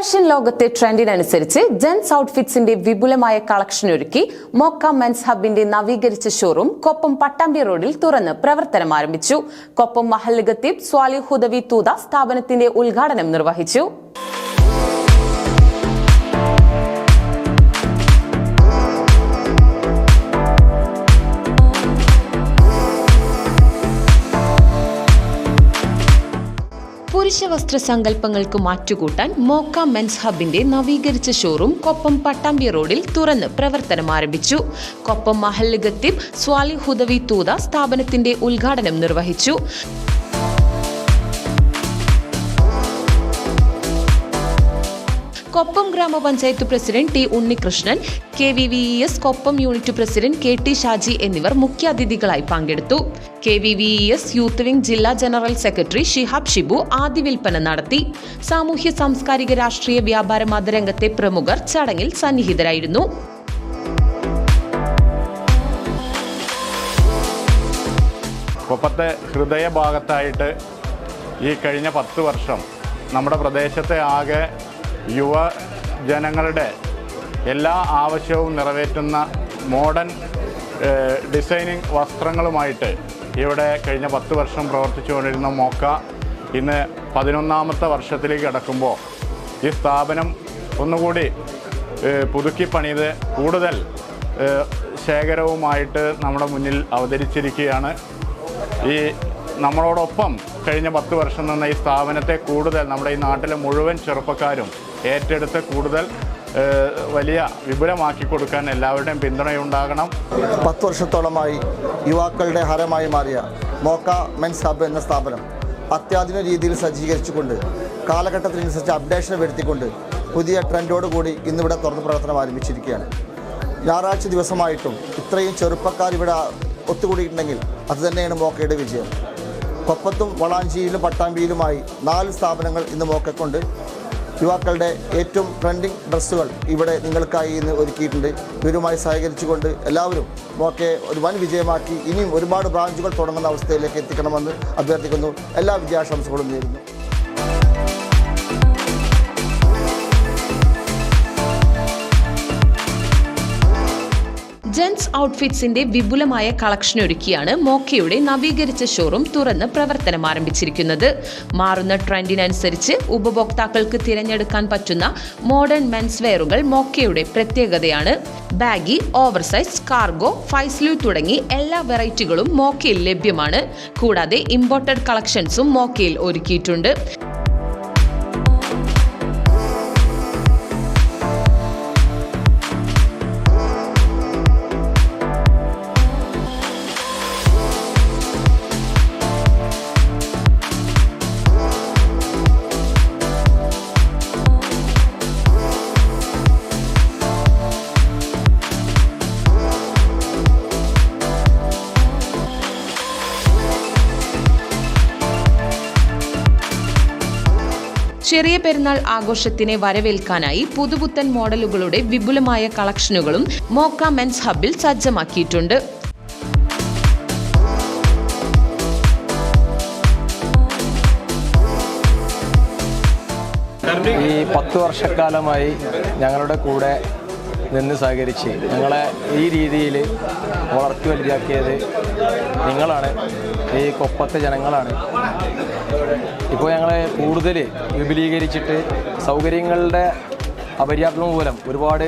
Fashion ലോകത്തെ ട്രെൻഡിനനുസരിച്ച് gents ഔട്ട്ഫിറ്റ്സിന്റെ വിപുലമായ collection ഒരുക്കി മോക്ക മെൻസ് ഹബിന്റെ നവീകരിച്ച ഷോറൂം കൊപ്പം പട്ടാമ്പി റോഡിൽ തുറന്ന് പ്രവർത്തനം ആരംഭിച്ചു. കൊപ്പം മഹൽ ഖത്തീബ് സ്വാലി ഹുദവി തൂത സ്ഥാപനത്തിന്റെ ഉദ്ഘാടനം നിർവഹിച്ചു. പുരുഷ വസ്ത്ര സങ്കല്പങ്ങൾക്ക് മാറ്റുകൂട്ടാൻ മോക്ക മെൻസ് ഹബിന്റെ നവീകരിച്ച ഷോറൂം കൊപ്പം പട്ടാമ്പി റോഡിൽ തുറന്ന് പ്രവർത്തനം ആരംഭിച്ചു. കൊപ്പം മഹൽ സ്വാലി ഹുദവി തൂത സ്ഥാപനത്തിന്റെ ഉദ്ഘാടനം നിർവഹിച്ചു. കൊപ്പം ഗ്രാമപഞ്ചായത്ത് president T Unnikrishnan K V V E S Koppam unit president K T Shaji എന്നിവർ മുഖ്യാതിഥികളായി പങ്കെടുത്തു. K V V E S youth wing ജില്ലാ ജനറൽ സെക്രട്ടറി ഷിഹാബ് ഷിബു ആദ്യ വിൽപ്പന നടത്തി. സാമൂഹ്യ സാംസ്കാരിക രാഷ്ട്രീയ വ്യാപാര മതരംഗത്തെ പ്രമുഖർ ചടങ്ങിൽ സന്നിഹിതരായിരുന്നു. കൊപ്പത്തെ ഹൃദയഭാഗത്തായിട്ട് ഈ കഴിഞ്ഞ പത്ത് വർഷം നമ്മുടെ പ്രദേശത്തെ ആകെ യുവജനങ്ങളുടെ എല്ലാ ആവശ്യവും നിറവേറ്റുന്ന മോഡേൺ ഡിസൈനിങ് വസ്ത്രങ്ങളുമായിട്ട് ഇവിടെ കഴിഞ്ഞ പത്ത് വർഷം പ്രവർത്തിച്ചുകൊണ്ടിരുന്ന മോക്ക ഇന്ന് പതിനൊന്നാമത്തെ വർഷത്തിലേക്ക് കടക്കുമ്പോൾ ഈ സ്ഥാപനം ഒന്നുകൂടി പുതുക്കി പണിത് കൂടുതൽ ശേഖരവുമായിട്ട് നമ്മുടെ മുന്നിൽ അവതരിച്ചിരിക്കുകയാണ്. ഈ നമ്മളോടൊപ്പം കഴിഞ്ഞ പത്ത് വർഷം നിന്ന ഈ സ്ഥാപനത്തെ കൂടുതൽ നമ്മുടെ ഈ നാട്ടിലെ മുഴുവൻ ചെറുപ്പക്കാരും ഏറ്റെടുത്ത് കൂടുതൽ വലിയ വിപുലമാക്കി കൊടുക്കാൻ എല്ലാവരുടെയും പിന്തുണയുണ്ടാകണം. പത്ത് വർഷത്തോളമായി യുവാക്കളുടെ ഹരമായി മാറിയ മോക്ക മെൻസ് ഹബ് എന്ന സ്ഥാപനം അത്യാധുനിക രീതിയിൽ സജ്ജീകരിച്ചുകൊണ്ട് കാലഘട്ടത്തിനനുസരിച്ച് അപ്ഡേഷൻ വരുത്തിക്കൊണ്ട് പുതിയ ട്രെൻഡോടുകൂടി ഇന്നിവിടെ തുറന്ന് പ്രവർത്തനം ആരംഭിച്ചിരിക്കുകയാണ്. ഞായറാഴ്ച ദിവസമായിട്ടും ഇത്രയും ചെറുപ്പക്കാർ ഇവിടെ ഒത്തുകൂടിയിട്ടുണ്ടെങ്കിൽ അത് തന്നെയാണ് മോക്കയുടെ വിജയം. കൊപ്പത്തും വളാഞ്ചിയിലും പട്ടാമ്പിയിലുമായി നാല് സ്ഥാപനങ്ങൾ ഇന്ന് മോക്കക്കൊണ്ട് യുവാക്കളുടെ ഏറ്റവും ട്രെൻഡിങ് ഡ്രസ്സുകൾ ഇവിടെ നിങ്ങൾക്കായി ഇന്ന് ഒരുക്കിയിട്ടുണ്ട്. ഇവരുമായി സഹകരിച്ചുകൊണ്ട് എല്ലാവരും ഒക്കെ ഒരു വൻ വിജയമാക്കി ഇനിയും ഒരുപാട് ബ്രാഞ്ചുകൾ തുടങ്ങുന്ന അവസ്ഥയിലേക്ക് എത്തിക്കണമെന്ന് അഭ്യർത്ഥിക്കുന്നു. എല്ലാ വിജയാശംസകളും നേരുന്നു ഔട്ട്ഫിറ്റ്സിന്റെ വിപുലമായ കളക്ഷൻ ഒരുക്കിയാണ് മോക്കയുടെ നവീകരിച്ച ഷോറൂം തുറന്ന് പ്രവർത്തനം ആരംഭിച്ചിരിക്കുന്നത്. മാറുന്ന ട്രെൻഡിനനുസരിച്ച് ഉപഭോക്താക്കൾക്ക് തിരഞ്ഞെടുക്കാൻ പറ്റുന്ന മോഡേൺ മെൻസ് വെയറുകൾ മോക്കയുടെ പ്രത്യേകതയാണ്. ബാഗി ഓവർസൈസ് കാർഗോ ഫൈസ്ലൂ തുടങ്ങി എല്ലാ വെറൈറ്റികളും മോക്കയിൽ ലഭ്യമാണ്. കൂടാതെ ഇമ്പോർട്ടഡ് കളക്ഷൻസും മോക്കയിൽ ഒരുക്കിയിട്ടുണ്ട്. ചെറിയ പെരുന്നാൾ ആഘോഷത്തിനെ വരവേൽക്കാനായി പുതുപുത്തൻ മോഡലുകളുടെ വിപുലമായ കളക്ഷനുകളും മോക്ക മെൻസ് ഹബിൽ സജ്ജമാക്കിയിട്ടുണ്ട്. ഈ പത്ത് വർഷക്കാലമായി ഞങ്ങളുടെ കൂടെ നിന്ന് സഹകരിച്ച് ഞങ്ങളെ ഈ രീതിയിൽ വളർത്തി വലുതാക്കിയത് നിങ്ങളാണ് ഈ കൊപ്പത്തെ ജനങ്ങളാണ്. ഇപ്പോൾ ഞങ്ങളെ കൂടുതൽ വിപുലീകരിച്ചിട്ട് സൗകര്യങ്ങളുടെ അപര്യാപ്തം മൂലം ഒരുപാട്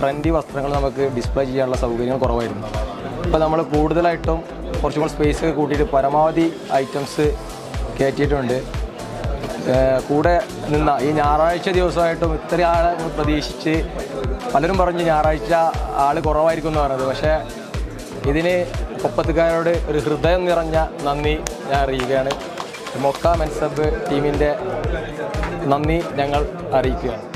ട്രെൻഡി വസ്ത്രങ്ങൾ നമുക്ക് ഡിസ്പ്ലേ ചെയ്യാനുള്ള സൗകര്യങ്ങൾ കുറവായിരുന്നു. ഇപ്പോൾ നമ്മൾ കൂടുതലായിട്ടും കുറച്ചും കൂടി സ്പേസ് കൂട്ടിയിട്ട് പരമാവധി ഐറ്റംസ് കയറ്റിയിട്ടുണ്ട്. കൂടെ നിന്ന ഈ ഞായറാഴ്ച ദിവസമായിട്ടും ഇത്രയാളെ പ്രതീക്ഷിച്ച് പലരും പറഞ്ഞു ഞായറാഴ്ച ആൾ കുറവായിരിക്കും എന്ന് പറഞ്ഞത്. പക്ഷേ ഇതിന് കൊപ്പത്തുകാരോട് ഒരു ഹൃദയം നിറഞ്ഞ നന്ദി ഞാൻ അറിയിക്കുകയാണ്. മൊക്ക മെൻസബ് ടീമിന്റെ നന്ദി ഞങ്ങൾ അറിയിക്കുകയാണ്.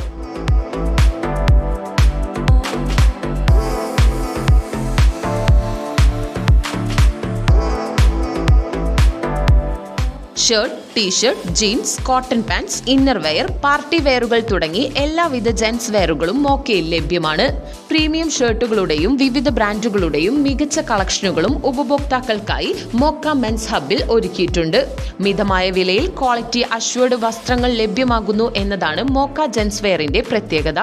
Shirt t shirt jeans cotton pants inner wear party വെയറുകൾ തുടങ്ങി എല്ലാവിധ ജെൻസ് വെയറുകളും മോക്കയിൽ ലഭ്യമാണ്. പ്രീമിയം ഷർട്ടുകളുടെയും വിവിധ ബ്രാൻഡുകളുടെയും മികച്ച കളക്ഷനുകളും ഉപഭോക്താക്കൾക്കായി മോക്ക മെൻസ് ഹബിൽ ഒരുക്കിയിട്ടുണ്ട്. മിതമായ വിലയിൽ ക്വാളിറ്റി അഷ്വേർഡ് വസ്ത്രങ്ങൾ ലഭ്യമാകുന്നു എന്നതാണ് മോക്ക ജെൻസ് വെയറിന്റെ പ്രത്യേകത.